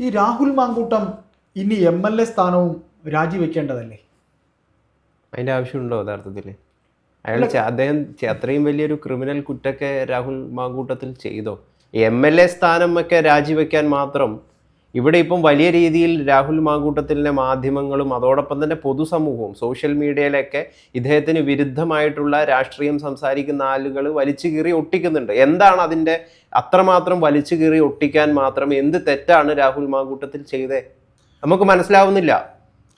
ഈ രാഹുൽ മാങ്കൂട്ടം ഇനി M L A സ്ഥാനവും രാജിവെക്കേണ്ടതല്ലേ? അതിന്റെ ആവശ്യമുണ്ടോ യഥാർത്ഥത്തിൽ അയാൾ അദ്ദേഹം അത്രയും വലിയൊരു ക്രിമിനൽ കുറ്റൊക്കെ രാഹുൽ മാങ്കൂട്ടത്തിൽ ചെയ്തോ? എം എൽ എ സ്ഥാനം ഒക്കെ രാജിവെക്കാൻ മാത്രം ഇവിടെ ഇപ്പം വലിയ രീതിയിൽ രാഹുൽ മാങ്കൂട്ടത്തിലെ മാധ്യമങ്ങളും അതോടൊപ്പം തന്നെ പൊതുസമൂഹവും സോഷ്യൽ മീഡിയയിലൊക്കെ ഇദ്ദേഹത്തിന് വിരുദ്ധമായിട്ടുള്ള രാഷ്ട്രീയം സംസാരിക്കുന്ന ആളുകൾ വലിച്ചു കീറി ഒട്ടിക്കുന്നുണ്ട്. എന്താണ് അതിന്റെ അത്രമാത്രം വലിച്ചു കീറി ഒട്ടിക്കാൻ മാത്രം എന്ത് തെറ്റാണ് രാഹുൽ മാങ്കൂട്ടത്തിൽ ചെയ്തേ? നമുക്ക് മനസ്സിലാവുന്നില്ല.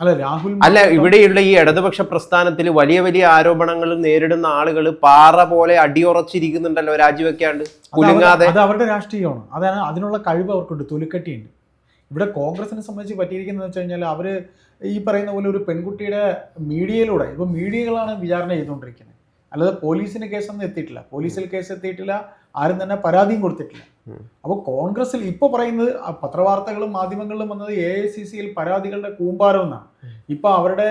അല്ല രാഹുൽ അല്ല ഇവിടെയുള്ള ഈ ഇടതുപക്ഷ പ്രസ്ഥാനത്തിൽ വലിയ വലിയ ആരോപണങ്ങൾ നേരിടുന്ന ആളുകൾ പാറ പോലെ അടിയുറച്ചിരിക്കുന്നുണ്ടല്ലോ രാജിവെക്കാണ്ട്. കുലുങ്ങാതെ. അത് അവരുടെ രാഷ്ട്രീയമാണ്. അതാണ് അതിനുള്ള കഴിവ് അവർക്കുണ്ട്. തൊലിക്കട്ടിയുണ്ട്. ഇവിടെ കോൺഗ്രസിനെ സംബന്ധിച്ച് പറ്റിയിരിക്കുന്നത് വെച്ച് കഴിഞ്ഞാൽ അവർ ഈ പറയുന്ന പോലെ ഒരു പെൺകുട്ടിയുടെ മീഡിയയിലൂടെ ഇപ്പോൾ മീഡിയകളാണ് വിചാരണ ചെയ്തുകൊണ്ടിരിക്കുന്നത്. അല്ലാതെ പോലീസിന് കേസൊന്നും എത്തിയിട്ടില്ല. പോലീസിൽ കേസ് എത്തിയിട്ടില്ല ആരും തന്നെ പരാതിയും കൊടുത്തിട്ടില്ല. അപ്പോൾ കോൺഗ്രസിൽ ഇപ്പോൾ പറയുന്നത് പത്രവാർത്തകളും മാധ്യമങ്ങളിലും വന്നത് എ ഐ സി സിയിൽ പരാതികളുടെ കൂമ്പാരം എന്നാണ് ഇപ്പോൾ അവരുടെ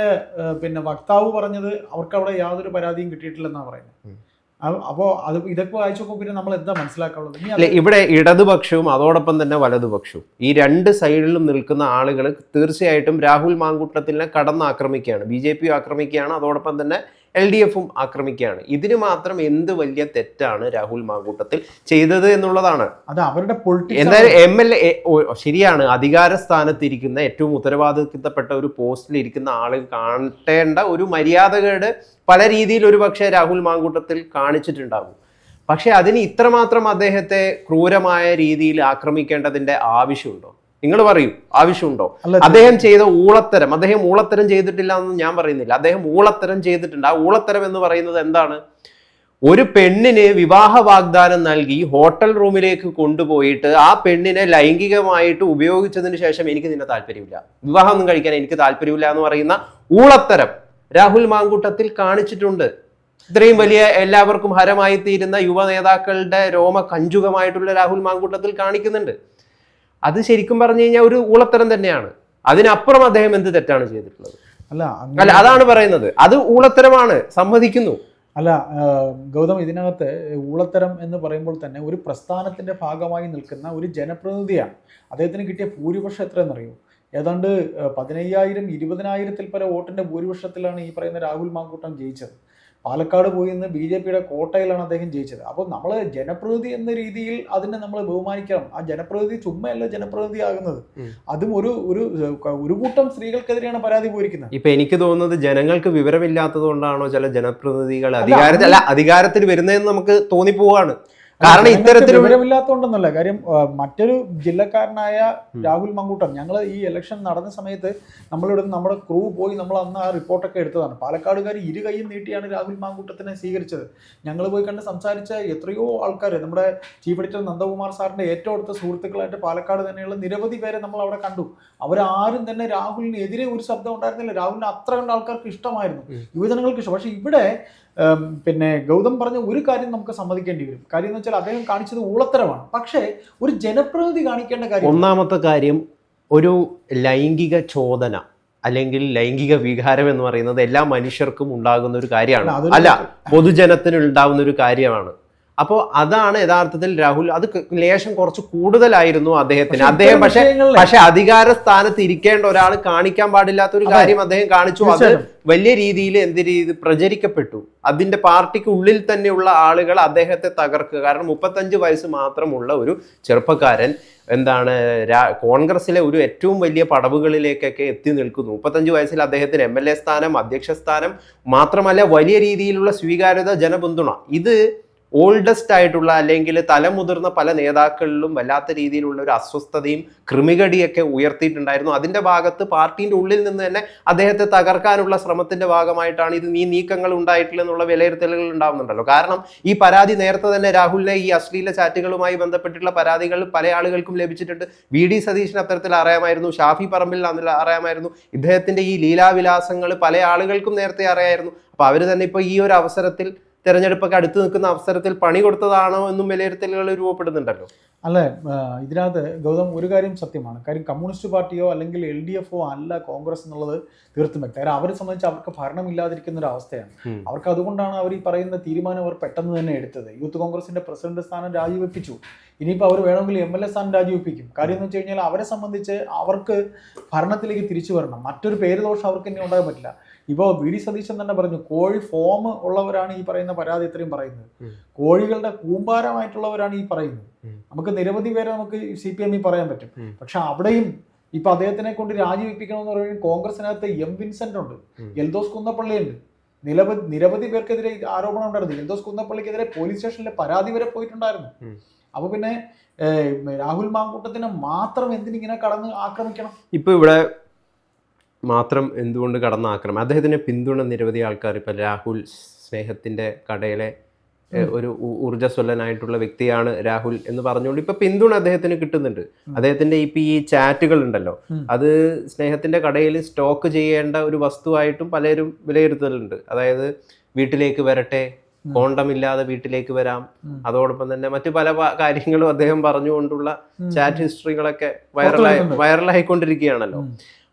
പിന്നെ വക്താവ് പറഞ്ഞത് അവർക്ക് അവിടെ യാതൊരു പരാതിയും കിട്ടിയിട്ടില്ലെന്നാണ് പറയുന്നത്. ഉം. അ- അപ്പോ അത് ഇതൊക്കെ വായിച്ചു നോക്കുമ്പോൾ പിന്നെ നമ്മൾ എന്താ മനസ്സിലാക്കാനുള്ളത്? ഇവിടെ ഇടതുപക്ഷവും അതോടൊപ്പം തന്നെ വലതുപക്ഷവും. ഈ രണ്ട് സൈഡിലും നിൽക്കുന്ന ആളുകൾ തീർച്ചയായിട്ടും രാഹുൽ മാങ്കൂട്ടത്തിനെ കടന്നാക്രമിക്കുകയാണ്. ബി ജെ പി ആക്രമിക്കുകയാണ്. അതോടൊപ്പം തന്നെ എൽ ഡി എഫും ആക്രമിക്കുകയാണ്. ഇതിന് മാത്രം എന്ത് വലിയ തെറ്റാണ് രാഹുൽ മാങ്കൂട്ടത്തിൽ ചെയ്തത് എന്നുള്ളതാണ്. അത് അവരുടെ എന്തായാലും എം എൽ എ ശരിയാണ്. അധികാര സ്ഥാനത്തിരിക്കുന്ന ഏറ്റവും ഉത്തരവാദിത്തപ്പെട്ട ഒരു പോസ്റ്റിൽ ഇരിക്കുന്ന ആൾ കാണേണ്ട ഒരു മര്യാദകേട് പല രീതിയിൽ ഒരു പക്ഷേ രാഹുൽ മാങ്കൂട്ടത്തിൽ കാണിച്ചിട്ടുണ്ടാകും. പക്ഷെ അതിന് ഇത്രമാത്രം അദ്ദേഹത്തെ ക്രൂരമായ രീതിയിൽ ആക്രമിക്കേണ്ടതിന്റെ ആവശ്യമുണ്ടോ? നിങ്ങൾ പറയൂ ആവശ്യമുണ്ടോ? അദ്ദേഹം ചെയ്ത ഊളത്തരം അദ്ദേഹം ഊളത്തരം ചെയ്തിട്ടില്ല എന്ന് ഞാൻ പറയുന്നില്ല. അദ്ദേഹം ഊളത്തരം ചെയ്തിട്ടുണ്ട്. ആ ഊളത്തരം എന്ന് പറയുന്നത് എന്താണ്? ഒരു പെണ്ണിന് വിവാഹ വാഗ്ദാനം നൽകി ഹോട്ടൽ റൂമിലേക്ക് കൊണ്ടുപോയിട്ട് ആ പെണ്ണിനെ ലൈംഗികമായിട്ട് ഉപയോഗിച്ചതിന് ശേഷം എനിക്ക് നിന്നെ താല്പര്യമില്ല. വിവാഹമൊന്നും കഴിക്കാൻ എനിക്ക് താല്പര്യമില്ല എന്ന് പറയുന്ന ഊളത്തരം രാഹുൽ മാങ്കൂട്ടത്തിൽ കാണിച്ചിട്ടുണ്ട്. ഇത്രയും വലിയ എല്ലാവർക്കും ഹരമായി തീരുന്ന യുവ നേതാക്കളുടെ രോമ കഞ്ചുകമായിട്ടുള്ള രാഹുൽ മാങ്കൂട്ടത്തിൽ കാണിക്കുന്നുണ്ട്. അത് ശരിക്കും പറഞ്ഞു കഴിഞ്ഞാൽ ഒരു ഊളത്തരം തന്നെയാണ്. അതിനപ്പുറം അദ്ദേഹം എന്ത് തെറ്റാണ് ചെയ്തിട്ടുള്ളത്? അല്ല അല്ല അതാണ് പറയുന്നത്. അത് ഊളത്തരമാണ് സമ്മതിക്കുന്നു. അല്ല ഗൗതം ഇതിനകത്ത് ഊളത്തരം എന്ന് പറയുമ്പോൾ തന്നെ ഒരു പ്രസ്ഥാനത്തിന്റെ ഭാഗമായി നിൽക്കുന്ന ഒരു ജനപ്രതിനിധിയാണ്. അദ്ദേഹത്തിന് കിട്ടിയ ഭൂരിപക്ഷം എത്രയെന്നറിയോ? ഏതാണ്ട് പതിനയ്യായിരം ഇരുപതിനായിരത്തിൽ പല വോട്ടിന്റെ ഭൂരിപക്ഷത്തിലാണ് ഈ പറയുന്ന രാഹുൽ മാങ്കൂട്ടം ജയിച്ചത്. പാലക്കാട് പോയി നിന്ന് ബി ജെ പിയുടെ കോട്ടയിലാണ് അദ്ദേഹം ജയിച്ചത്. അപ്പോൾ നമ്മൾ ജനപ്രതിനിധി എന്ന രീതിയിൽ അതിനെ നമ്മൾ ബഹുമാനിക്കണം. ആ ജനപ്രതിനിധി ചുമ്മയല്ല ജനപ്രതിനിധി ആകുന്നത് അതും ഒരു ഒരു ഒരു കൂട്ടം സ്ത്രീകൾക്കെതിരെയാണ് പരാതി പോയിരിക്കുന്നത്. ഇപ്പൊ എനിക്ക് തോന്നുന്നത് ജനങ്ങൾക്ക് വിവരമില്ലാത്തത് കൊണ്ടാണോ ചില ജനപ്രതിനിധികൾ അധികാരത്തിൽ അല്ല അധികാരത്തിൽ വരുന്നതെന്ന് നമുക്ക് തോന്നിപ്പോവാണ് കാരണം ഇത്തരത്തിൽ ഇത്തരത്തിലുള്ള കാര്യം മറ്റൊരു ജില്ലക്കാരനായ രാഹുൽ മങ്കൂട്ടൻ ഞങ്ങൾ ഈ ഇലക്ഷൻ നടന്ന സമയത്ത് നമ്മളിവിടെ നമ്മുടെ ക്രൂ പോയി നമ്മൾ അന്ന് ആ റിപ്പോർട്ടൊക്കെ എടുത്തതാണ്. പാലക്കാടുകാർ ഇരു കൈയും നീട്ടിയാണ് രാഹുൽ മാങ്കൂട്ടത്തിനെ സ്വീകരിച്ചത്. ഞങ്ങൾ പോയി കണ്ട് സംസാരിച്ച എത്രയോ ആൾക്കാർ നമ്മുടെ ചീഫ് എഡിറ്റർ നന്ദകുമാർ സാറിന്റെ ഏറ്റവും അടുത്ത സുഹൃത്തുക്കളായിട്ട് പാലക്കാട് തന്നെയുള്ള നിരവധി പേരെ നമ്മൾ അവിടെ കണ്ടു. അവരാരും തന്നെ രാഹുലിനെതിരെ ഒരു ശബ്ദം ഉണ്ടായിരുന്നില്ല. രാഹുലിന് അത്ര കണ്ട ആൾക്കാർക്ക് ഇഷ്ടമായിരുന്നു. യുവജനങ്ങൾക്ക് ഇഷ്ടം. പക്ഷെ ഇവിടെ പിന്നെ ഗൗതം പറഞ്ഞ ഒരു കാര്യം നമുക്ക് സമ്മതിക്കേണ്ടി വരും. കാര്യം എന്ന് വെച്ചാൽ അദ്ദേഹം കാണിച്ചത് ഊളത്തരമാണ്. പക്ഷേ ഒരു ജനപ്രതിനിധി കാണിക്കേണ്ട കാര്യം ഒന്നാമത്തെ കാര്യം ഒരു ലൈംഗിക ചോദന അല്ലെങ്കിൽ ലൈംഗിക വികാരം എന്ന് പറയുന്നത് എല്ലാ മനുഷ്യർക്കും ഉണ്ടാകുന്ന ഒരു കാര്യമാണ്. അല്ല, അല്ല പൊതുജനത്തിന് ഉണ്ടാകുന്ന ഒരു കാര്യമാണ്. അപ്പോൾ അതാണ് യഥാർത്ഥത്തിൽ രാഹുൽ അത് ലേശം കുറച്ച് കൂടുതലായിരുന്നു അദ്ദേഹത്തിന്. അദ്ദേഹം പക്ഷെ പക്ഷെ അധികാര സ്ഥാനത്ത് ഇരിക്കേണ്ട ഒരാൾ കാണിക്കാൻ പാടില്ലാത്ത ഒരു കാര്യം അദ്ദേഹം കാണിച്ചു. അത് വലിയ രീതിയിൽ എന്ത് രീതി പ്രചരിക്കപ്പെട്ടു. അതിന്റെ പാർട്ടിക്ക് ഉള്ളിൽ തന്നെയുള്ള ആളുകൾ അദ്ദേഹത്തെ തകർക്കുക. കാരണം മുപ്പത്തഞ്ച് വയസ്സ് മാത്രമുള്ള ഒരു ചെറുപ്പക്കാരൻ എന്താണ് രാ- കോൺഗ്രസിലെ ഒരു ഏറ്റവും വലിയ പടവുകളിലേക്കൊക്കെ എത്തി നിൽക്കുന്നു. മുപ്പത്തഞ്ച് വയസ്സിൽ അദ്ദേഹത്തിന് എം എൽ എ സ്ഥാനം അധ്യക്ഷ സ്ഥാനം മാത്രമല്ല വലിയ രീതിയിലുള്ള സ്വീകാര്യത ജനപിന്തുണ. ഇത് ഓൾഡസ്റ്റ് ആയിട്ടുള്ള അല്ലെങ്കിൽ തലമുതിർന്ന പല നേതാക്കളിലും വല്ലാത്ത രീതിയിലുള്ള ഒരു അസ്വസ്ഥതയും കൃമികടിയൊക്കെ ഉയർത്തിയിട്ടുണ്ടായിരുന്നു. അതിന്റെ ഭാഗത്ത് പാർട്ടിന്റെ ഉള്ളിൽ നിന്ന് തന്നെ അദ്ദേഹത്തെ തകർക്കാനുള്ള ശ്രമത്തിന്റെ ഭാഗമായിട്ടാണ് ഇത് നീ നീക്കങ്ങൾ ഉണ്ടായിട്ടില്ല എന്നുള്ള വിലയിരുത്തലുകൾ ഉണ്ടാവുന്നുണ്ടല്ലോ. കാരണം ഈ പരാതി നേരത്തെ തന്നെ രാഹുലിനെ ഈ അശ്ലീല ചാറ്റുകളുമായി ബന്ധപ്പെട്ടിട്ടുള്ള പരാതികൾ പല ആളുകൾക്കും ലഭിച്ചിട്ടുണ്ട്. വി ഡി സതീശന് അത്തരത്തിൽ അറിയാമായിരുന്നു. ഷാഫി പറമ്പിൽ അറിയാമായിരുന്നു. ഇദ്ദേഹത്തിന്റെ ഈ ലീലാവിലാസങ്ങൾ പല ആളുകൾക്കും നേരത്തെ അറിയായിരുന്നു അപ്പോൾ അവർ തന്നെ ഇപ്പൊ ഈ ഒരു അവസരത്തിൽ തെരഞ്ഞെടുപ്പൊക്കെ അടുത്ത് നിൽക്കുന്ന അവസരത്തിൽ പണി കൊടുത്തതാണോ എന്നും വിലയിരുത്തലുകൾ രൂപപ്പെടുന്നുണ്ടല്ലോ. അല്ല ഇതിനകത്ത് ഗൗതം ഒരു കാര്യം സത്യമാണ്. കാര്യം കമ്മ്യൂണിസ്റ്റ് പാർട്ടിയോ അല്ലെങ്കിൽ എൽ ഡി എഫോ അല്ല കോൺഗ്രസ് എന്നുള്ളത് തീർത്തും വ്യക്തം. കാര്യം അവരെ സംബന്ധിച്ച് അവർക്ക് ഭരണമില്ലാതിരിക്കുന്ന ഒരു അവസ്ഥയാണ് അവർക്ക് അതുകൊണ്ടാണ് അവർ ഈ പറയുന്ന തീരുമാനം അവർ പെട്ടെന്ന് തന്നെ എടുത്തത്. യൂത്ത് കോൺഗ്രസിന്റെ പ്രസിഡന്റ് സ്ഥാനം രാജിവെപ്പിച്ചു. ഇനിയിപ്പോൾ അവർ വേണമെങ്കിൽ എം എൽ എ സ്ഥാനം രാജിവെപ്പിക്കും. കാര്യം എന്ന് വെച്ച് കഴിഞ്ഞാൽ അവരെ സംബന്ധിച്ച് അവർക്ക് ഭരണത്തിലേക്ക് തിരിച്ചു വരണം. മറ്റൊരു പേര് ദോഷം അവർക്ക് ഇനി ഉണ്ടാകാൻ പറ്റില്ല. ഇപ്പോൾ വി ഡി സതീശൻ തന്നെ പറഞ്ഞു കോഴി ഫോം ഉള്ളവരാണ് ഈ പറയുന്ന പരാതി ഇത്രയും പറയുന്നത്. കോഴികളുടെ കൂമ്പാരമായിട്ടുള്ളവരാണ് ഈ പറയുന്നത്. നമുക്ക് നിരവധി പേരെ നമുക്ക് സി പി എമ്മിൽ പറയാൻ പറ്റും. പക്ഷെ അവിടെയും ഇപ്പൊ അദ്ദേഹത്തിനെ കൊണ്ട് രാജിവെപ്പിക്കണമെന്ന് പറയുമ്പോൾ കോൺഗ്രസിനകത്ത് എം വിൻസെന്റ് ഉണ്ട്. എൽദോസ് കുന്നപ്പള്ളി ഉണ്ട്. നിരവധി നിരവധി പേർക്കെതിരെ ആരോപണം ഉണ്ടായിരുന്നു. എൽദോസ് കുന്നപ്പള്ളിക്കെതിരെ പോലീസ് സ്റ്റേഷനിലെ പരാതി വരെ പോയിട്ടുണ്ടായിരുന്നു. ഉം. അപ്പൊ പിന്നെ രാഹുൽ മാങ്കൂട്ടത്തിനെ മാത്രം എന്തിനിങ്ങനെ കടന്ന് ആക്രമിക്കണം ഇപ്പൊ ഇവിടെ മാത്രം എന്തുകൊണ്ട് കടന്ന് ആക്രമം അദ്ദേഹത്തിന് പിന്തുണ നിരവധി ആൾക്കാർ ഇപ്പൊ രാഹുൽ സ്നേഹത്തിന്റെ കടയിലെ ഒരു ഊർജസ്വലനായിട്ടുള്ള വ്യക്തിയാണ് രാഹുൽ എന്ന് പറഞ്ഞുകൊണ്ട് ഇപ്പൊ പിന്തുണ അദ്ദേഹത്തിന് കിട്ടുന്നുണ്ട് അദ്ദേഹത്തിന്റെ ഇപ്പൊ ഈ ചാറ്റുകൾ ഉണ്ടല്ലോ അത് സ്നേഹത്തിന്റെ കടയിൽ സ്റ്റോക്ക് ചെയ്യേണ്ട ഒരു വസ്തുവായിട്ടും പലരും വിലയിരുത്തലുണ്ട് അതായത് വീട്ടിലേക്ക് വരട്ടെ. കോണ്ടം ഇല്ലാതെ വീട്ടിലേക്ക് വരാം. അതോടൊപ്പം തന്നെ മറ്റു പല കാര്യങ്ങളും അദ്ദേഹം പറഞ്ഞുകൊണ്ടുള്ള. ചാറ്റ് ഹിസ്റ്ററികളൊക്കെ വൈറലായി. വൈറലായിക്കൊണ്ടിരിക്കുകയാണല്ലോ.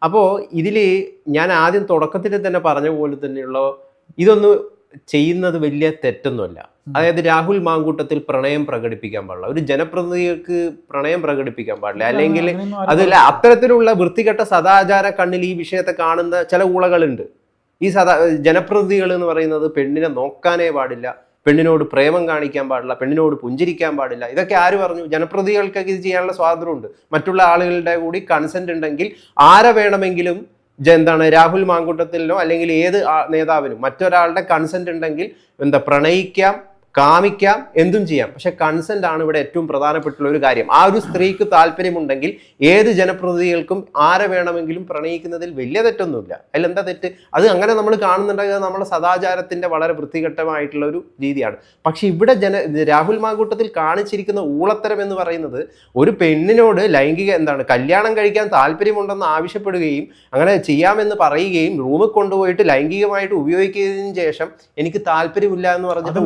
അപ്പോ അപ്പോൾ ഇതിൽ ഞാൻ ആദ്യം തുടക്കത്തിൽ തന്നെ പറഞ്ഞ പോലെ തന്നെയുള്ള ഇതൊന്നും ചെയ്യുന്നത് വലിയ തെറ്റൊന്നുമല്ല. അതായത് രാഹുൽ മാങ്കൂട്ടത്തിൽ പ്രണയം പ്രകടിപ്പിക്കാൻ പാടില്ല. ഒരു ജനപ്രതിനിധികൾക്ക് പ്രണയം പ്രകടിപ്പിക്കാൻ പാടില്ല. അല്ലെങ്കിൽ അതിൽ അത്തരത്തിലുള്ള വൃത്തികെട്ട സദാചാര കണ്ണിൽ ഈ വിഷയത്തെ കാണുന്ന ചില ഊളകളുണ്ട്. ഈ സദാ ജനപ്രതിനിധികൾ എന്ന് പറയുന്നത് പെണ്ണിനെ നോക്കാനേ പാടില്ല പെണ്ണിനോട് പ്രേമം കാണിക്കാൻ പാടില്ല പെണ്ണിനോട് പുഞ്ചിരിക്കാൻ പാടില്ല. ഇതൊക്കെ ആര് പറഞ്ഞു? ജനപ്രതികൾക്കൊക്കെ ഇത് ചെയ്യാനുള്ള സ്വാതന്ത്ര്യമുണ്ട്. മറ്റുള്ള ആളുകളുടെ കൂടി കൺസെന്റ് ഉണ്ടെങ്കിൽ ആരെ വേണമെങ്കിലും എന്താണ് രാഹുൽ മാങ്കൂട്ടത്തിലോ അല്ലെങ്കിൽ ഏത് നേതാവിനും മറ്റൊരാളുടെ കൺസെന്റ് ഉണ്ടെങ്കിൽ എന്താ പ്രണയിക്കാം കാമിക്കാം എന്തും ചെയ്യാം. പക്ഷെ കൺസെന്റ് ആണ് ഇവിടെ ഏറ്റവും പ്രധാനപ്പെട്ടുള്ള ഒരു കാര്യം. ആ ഒരു സ്ത്രീക്ക് താല്പര്യമുണ്ടെങ്കിൽ ഏത് ജനപ്രതിനിധികൾക്കും ആരെ വേണമെങ്കിലും പ്രണയിക്കുന്നതിൽ വലിയ തെറ്റൊന്നുമില്ല. അതിലെന്താ തെറ്റ്? അത് അങ്ങനെ നമ്മൾ കാണുന്നുണ്ടെങ്കിൽ നമ്മുടെ സദാചാരത്തിന്റെ വളരെ വൃത്തികെട്ടമായിട്ടുള്ള ഒരു രീതിയാണ്. പക്ഷെ ഇവിടെ ജന രാഹുൽ മാങ്കൂട്ടത്തിൽ കാണിച്ചിരിക്കുന്ന ഊളത്തരം എന്ന് പറയുന്നത് ഒരു പെണ്ണിനോട് ലൈംഗിക എന്താണ് കല്യാണം കഴിക്കാൻ താല്പര്യമുണ്ടെന്ന് ആവശ്യപ്പെടുകയും അങ്ങനെ ചെയ്യാമെന്ന് പറയുകയും റൂമിൽ കൊണ്ടുപോയിട്ട് ലൈംഗികമായിട്ട് ഉപയോഗിക്കുന്നതിന് ശേഷം എനിക്ക് താല്പര്യമില്ല എന്ന് പറഞ്ഞിട്ട്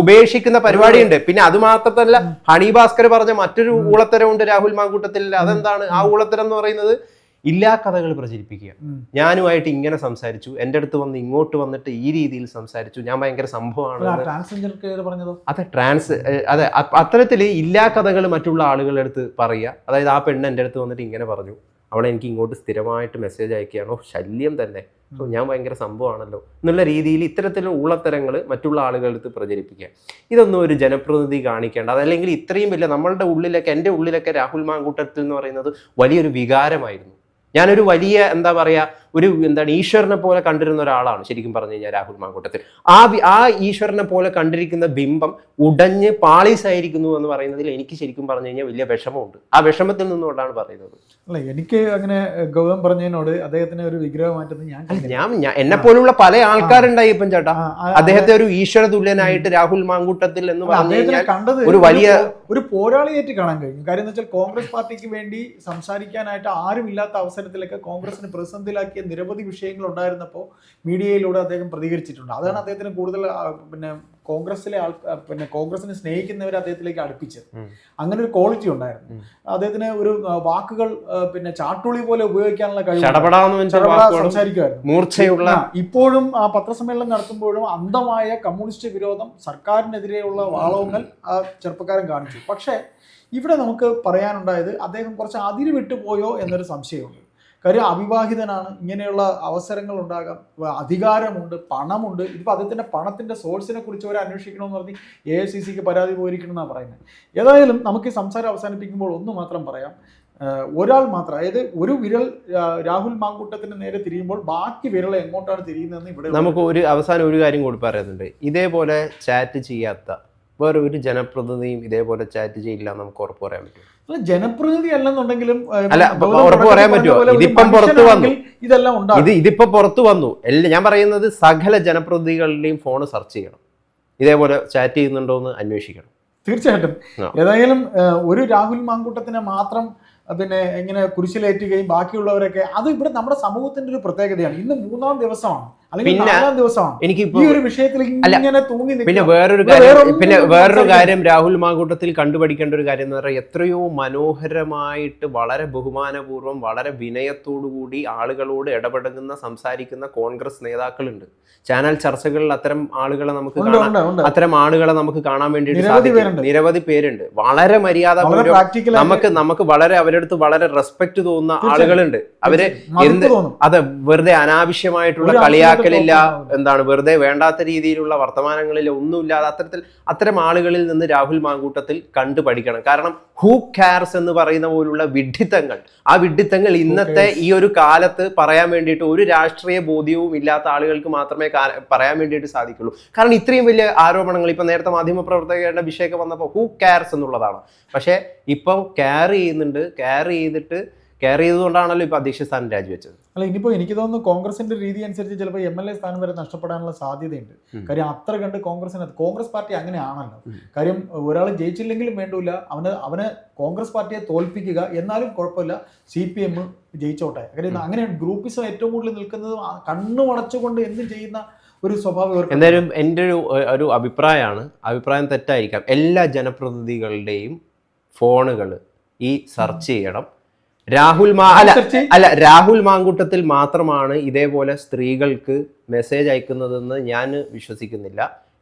ഉപേക്ഷിക്കുന്ന പരിപാടിയുണ്ട്. പിന്നെ അത് മാത്രമല്ല ഹണി ഭാസ്കർ പറഞ്ഞ മറ്റൊരു ഊളത്തരമുണ്ട് രാഹുൽ മാങ്കൂട്ടത്തിൽ. അതെന്താണ്? ആ ഊളത്തരം എന്ന് പറയുന്നത് ഇല്ലാ കഥകൾ പ്രചരിപ്പിക്കുക. ഞാനുമായിട്ട് ഇങ്ങനെ സംസാരിച്ചു. എന്റെ അടുത്ത് വന്ന് ഇങ്ങോട്ട് വന്നിട്ട് ഈ രീതിയിൽ സംസാരിച്ചു. ഞാൻ ഭയങ്കര സംഭവമാണ് അതെ ട്രാൻസ് അതെ അത്തരത്തിൽ അത്തരത്തിൽ ഇല്ലാ കഥകൾ മറ്റുള്ള ആളുകളുടെ അടുത്ത് പറയുക. അതായത് ആ പെണ്ണ് എന്റെ അടുത്ത് വന്നിട്ട് ഇങ്ങനെ പറഞ്ഞു. അവളെ എനിക്ക് ഇങ്ങോട്ട് സ്ഥിരമായിട്ട് മെസ്സേജ് അയക്കുകയാണോ? ശല്യം തന്നെ. സോ ഞാൻ ഭയങ്കര സംഭവമാണല്ലോ. എന്നുള്ള രീതിയിൽ ഇത്തരത്തിലുള്ള ഉള്ളത്തരങ്ങൾ മറ്റുള്ള ആളുകളുടെ അടുത്ത് പ്രചരിപ്പിക്കുക. ഇതൊന്നും ഒരു ജനപ്രതിനിധി കാണിക്കേണ്ട. അതല്ലെങ്കിൽ ഇത്രയും വലിയ നമ്മളുടെ ഉള്ളിലൊക്കെ എന്റെ ഉള്ളിലൊക്കെ രാഹുൽ മാങ്കൂട്ടത്തിൽ എന്ന് പറയുന്നത് വലിയൊരു വികാരമായിരുന്നു. ഞാനൊരു വലിയ എന്താ പറയാ ഒരു എന്താണ് ഈശ്വരനെ പോലെ കണ്ടിരുന്ന ഒരാളാണ് ശരിക്കും പറഞ്ഞു കഴിഞ്ഞാൽ രാഹുൽ മാങ്കൂട്ടത്തിൽ. ആ ആ ഈശ്വരനെ പോലെ കണ്ടിരിക്കുന്ന ബിംബം ഉടഞ്ഞ് പാളീസായിരിക്കുന്നു എന്ന് പറയുന്നതിൽ എനിക്ക് ശരിക്കും പറഞ്ഞു കഴിഞ്ഞാൽ വലിയ വിഷമമുണ്ട്. ആ വിഷമത്തിൽ നിന്നുകൊണ്ടാണ് പറയുന്നത്. അല്ല എനിക്ക് അങ്ങനെ ഗൗതം പറഞ്ഞതിനോട് അദ്ദേഹത്തിന് ഒരു വിഗ്രഹം മാറ്റുന്നത് ഞാൻ ഞാൻ എന്നെ പോലുള്ള പല ആൾക്കാരുണ്ടായി ഇപ്പം ചേട്ടാ. അദ്ദേഹത്തെ ഒരു ഈശ്വര തുല്യനായിട്ട് രാഹുൽ മാങ്കൂട്ടത്തിൽ എന്ന് പറഞ്ഞത് പറഞ്ഞു കണ്ടത് ഒരു വലിയ- ഒരു പോരാളിയായിട്ട് കാണാൻ കഴിഞ്ഞു കാര്യം എന്ന് വെച്ചാൽ കോൺഗ്രസ് പാർട്ടിക്ക് വേണ്ടി സംസാരിക്കാനായിട്ട് ആരുമില്ലാത്ത അവസരത്തിലൊക്കെ കോൺഗ്രസിന് പ്രതിസന്ധിയിലാക്കിയ നിരവധി വിഷയങ്ങൾ ഉണ്ടായിരുന്നപ്പോൾ മീഡിയയിലൂടെ അദ്ദേഹം പ്രതികരിച്ചിട്ടുണ്ട്. അതാണ് അദ്ദേഹത്തിന് കൂടുതൽ പിന്നെ കോൺഗ്രസിലെ ആൾ പിന്നെ കോൺഗ്രസിനെ സ്നേഹിക്കുന്നവരെ അദ്ദേഹത്തിലേക്ക് അടുപ്പിച്ചത്. അങ്ങനെ ഒരു ക്വാളിറ്റി ഉണ്ടായിരുന്നു. അദ്ദേഹത്തിന് ഒരു വാക്കുകൾ പിന്നെ ചാട്ടുളി പോലെ ഉപയോഗിക്കാനുള്ള കഴിവ് സംസാരിക്കുമായിരുന്നു. ഇപ്പോഴും ആ പത്രസമ്മേളനം നടത്തുമ്പോഴും അന്ധമായ കമ്മ്യൂണിസ്റ്റ് വിരോധം സർക്കാരിനെതിരെയുള്ള വാളവങ്ങൾ ആ ചെറുപ്പക്കാരൻ കാണിച്ചു. പക്ഷേ ഇവിടെ നമുക്ക് പറയാനുണ്ടായത് അദ്ദേഹം കുറച്ച് അതിര് വിട്ടുപോയോ എന്നൊരു സംശയമുണ്ട്. കാര്യം അവിവാഹിതനാണ്. ഇങ്ങനെയുള്ള അവസരങ്ങൾ ഉണ്ടാകാം അധികാരമുണ്ട് പണമുണ്ട്. ഇതിപ്പോൾ അദ്ദേഹത്തിന്റെ പണത്തിന്റെ സോഴ്സിനെ കുറിച്ച് അവർ അന്വേഷിക്കണമെന്ന് പറഞ്ഞ് എ ഐ സി സിക്ക് പരാതി പോയിരിക്കണം എന്നാണ് പറയുന്നത്. ഏതായാലും നമുക്ക് ഈ സംസാരം അവസാനിപ്പിക്കുമ്പോൾ ഒന്ന് മാത്രം പറയാം. ഒരാൾ മാത്രം അതായത് ഒരു വിരൽ രാഹുൽ മാങ്കൂട്ടത്തിന് നേരെ തിരിയുമ്പോൾ ബാക്കി വിരൽ എങ്ങോട്ടാണ് തിരിയുന്നതെന്ന് ഇവിടെ നമുക്ക് ഒരു അവസാനം ഒരു കാര്യം കൂടി പറയുന്നുണ്ട് ഇതേപോലെ ചാറ്റ് ചെയ്യാത്ത വേറെ ഒരു ജനപ്രതിനിധിയും ഇതേപോലെ ചാറ്റ് ചെയ്യില്ല നമുക്ക് ഉറപ്പ് പറയാൻ പറ്റും. അല്ല, ജനപ്രതിനിധി അല്ലെന്നുണ്ടെങ്കിലും അല്ല, ഉറപ്പ് പറയാൻ പറ്റുമോ? ഇതിപ്പം പുറത്തു വന്നു. ഇതെല്ലാം ഇത് ഇതിപ്പോ പുറത്തു വന്നു. എല്ലാം ഞാൻ പറയുന്നത് സകല ജനപ്രതിനിധികളുടെയും ഫോൺ സെർച്ച് ചെയ്യണം. ഇതേപോലെ ചാറ്റ് ചെയ്യുന്നുണ്ടോ എന്ന് അന്വേഷിക്കണം. തീർച്ചയായിട്ടും. ഏതായാലും ഒരു രാഹുൽ മാങ്കൂട്ടത്തിനെ മാത്രം പിന്നെ ഇങ്ങനെ കുരിശിലേറ്റുകയും ബാക്കിയുള്ളവരൊക്കെ അത് ഇവിടെ നമ്മുടെ സമൂഹത്തിന്റെ ഒരു പ്രത്യേകതയാണ്. ഇന്ന് മൂന്നാം ദിവസമാണ്. പിന്നെ തൂങ്ങി പിന്നെ. വേറൊരു കാര്യം പിന്നെ വേറൊരു കാര്യം രാഹുൽ മാങ്കൂട്ടത്തിൽ കണ്ടുപഠിക്കേണ്ട ഒരു കാര്യം എന്ന് പറഞ്ഞാൽ എത്രയോ മനോഹരമായിട്ട് വളരെ ബഹുമാനപൂർവം വളരെ വിനയത്തോടുകൂടി ആളുകളോട് ഇടപെടുന്ന സംസാരിക്കുന്ന കോൺഗ്രസ് നേതാക്കളുണ്ട്. ചാനൽ ചർച്ചകളിൽ അത്തരം ആളുകളെ നമുക്ക്. അത്തരം ആളുകളെ നമുക്ക് കാണാൻ വേണ്ടിയിട്ട് നിരവധി സാധിക്കും. പേരുണ്ട്. നിരവധി പേരുണ്ട്. വളരെ മര്യാദ നമുക്ക് നമുക്ക് വളരെ അവരടുത്ത് വളരെ റെസ്പെക്ട് തോന്നുന്ന ആളുകളുണ്ട്. അവർ എന്ത് അതെ വെറുതെ അനാവശ്യമായിട്ടുള്ള ഒരു കളിയാക്കലില്ല എന്താണ് വെറുതെ വേണ്ടാത്ത രീതിയിലുള്ള വർത്തമാനങ്ങളിൽ ഒന്നുമില്ലാതെ അത്തരത്തിൽ അത്തരം ആളുകളിൽ നിന്ന് രാഹുൽ മാങ്കൂട്ടത്തിൽ കണ്ടു പഠിക്കണം. കാരണം ഹൂ കാർസ് എന്ന് പറയുന്ന പോലുള്ള വിഡ്ഢിത്തങ്ങൾ. ആ വിഡ്ഢിത്തങ്ങൾ ഇന്നത്തെ ഈ ഒരു കാലത്ത് പറയാൻ വേണ്ടിയിട്ട് ഒരു രാഷ്ട്രീയ ബോധ്യവും ഇല്ലാത്ത ആളുകൾക്ക് മാത്രമേ പറയാൻ വേണ്ടിയിട്ട് സാധിക്കുള്ളൂ. കാരണം ഇത്രയും വലിയ ആരോപണങ്ങൾ ഇപ്പൊ നേരത്തെ മാധ്യമപ്രവർത്തകരുടെ വിഷയമൊക്കെ വന്നപ്പോൾ ഹൂ കാർസ് എന്നുള്ളതാണ്. പക്ഷേ ഇപ്പം കെയർ ചെയ്യുന്നുണ്ട് കെയർ ചെയ്തിട്ട് കെയർ ചെയ്തുകൊണ്ടാണല്ലോ ഇപ്പൊ അധ്യക്ഷ സ്ഥാനം രാജിവെച്ചത്. അല്ല ഇനിയിപ്പോ എനിക്ക് തോന്നുന്നു കോൺഗ്രസിന്റെ രീതി അനുസരിച്ച് ചിലപ്പോൾ എം എൽ എ സ്ഥാനം വരെ നഷ്ടപ്പെടാനുള്ള സാധ്യതയുണ്ട്. കാര്യം അത്ര കണ്ട് കോൺഗ്രസിന് കോൺഗ്രസ് പാർട്ടി അങ്ങനെയാണല്ലോ. കാര്യം ഒരാൾ ജയിച്ചില്ലെങ്കിലും വേണ്ടൂല അവന് അവന് കോൺഗ്രസ് പാർട്ടിയെ തോൽപ്പിക്കുക എന്നാലും കുഴപ്പമില്ല സി പി എം ജയിച്ചോട്ടെ. കാര്യം അങ്ങനെ ഗ്രൂപ്പിസം ഏറ്റവും കൂടുതൽ നിൽക്കുന്നത് കണ്ണു വളച്ചുകൊണ്ട് എന്തും ചെയ്യുന്ന ഒരു സ്വഭാവം എന്തായാലും എന്റെ ഒരു ഒരു അഭിപ്രായമാണ്. അഭിപ്രായം തെറ്റായിരിക്കാം. എല്ലാ ജനപ്രതിനിധികളുടെയും ഫോണുകൾ ഈ സെർച്ച് ചെയ്യണം. രാഹുൽ മാ അല്ല അല്ല രാഹുൽ മാങ്കൂട്ടത്തിൽ മാത്രമാണ് ഇതേപോലെ സ്ത്രീകൾക്ക് മെസ്സേജ് അയക്കുന്നതെന്ന് ഞാൻ വിശ്വസിക്കുന്നില്ല.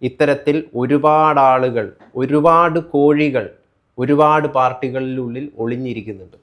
ഇത്തരത്തിൽ ഒരുപാട് ആളുകൾ ഒരുപാട് കോഴികൾ ഒരുപാട് പാർട്ടികളിലുള്ളിൽ ഒളിഞ്ഞിരിക്കുന്നുണ്ട്.